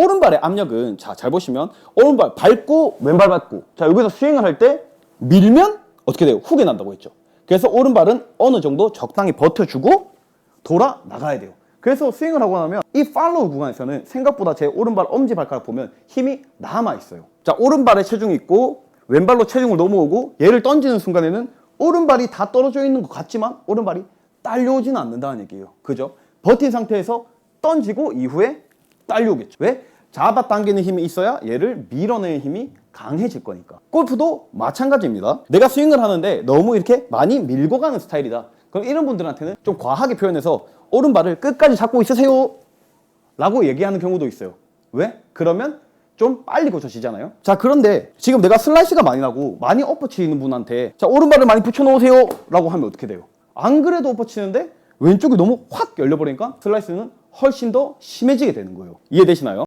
오른발의 압력은 자 잘 보시면 오른발 밟고 왼발 밟고 자 여기서 스윙을 할 때 밀면 어떻게 돼요? 후게 난다고 했죠. 그래서 오른발은 어느 정도 적당히 버텨주고 돌아 나가야 돼요. 그래서 스윙을 하고 나면 이 팔로우 구간에서는 생각보다 제 오른발 엄지 발가락 보면 힘이 남아 있어요. 자 오른발에 체중이 있고 왼발로 체중을 넘어오고 얘를 던지는 순간에는 오른발이 다 떨어져 있는 것 같지만 오른발이 딸려오지는 않는다는 얘기예요. 그죠? 버틴 상태에서 던지고 이후에 딸려오겠죠. 왜? 잡아당기는 힘이 있어야 얘를 밀어내는 힘이 강해질 거니까. 골프도 마찬가지입니다. 내가 스윙을 하는데 너무 이렇게 많이 밀고 가는 스타일이다. 그럼 이런 분들한테는 좀 과하게 표현해서 오른발을 끝까지 잡고 있으세요. 라고 얘기하는 경우도 있어요. 왜? 그러면 좀 빨리 고쳐지잖아요. 자, 그런데 지금 내가 슬라이스가 많이 나고 많이 엎어치는 분한테 자, 오른발을 많이 붙여놓으세요. 라고 하면 어떻게 돼요? 안 그래도 엎어치는데 왼쪽이 너무 확 열려버리니까 슬라이스는 훨씬 더 심해지게 되는 거예요. 이해되시나요?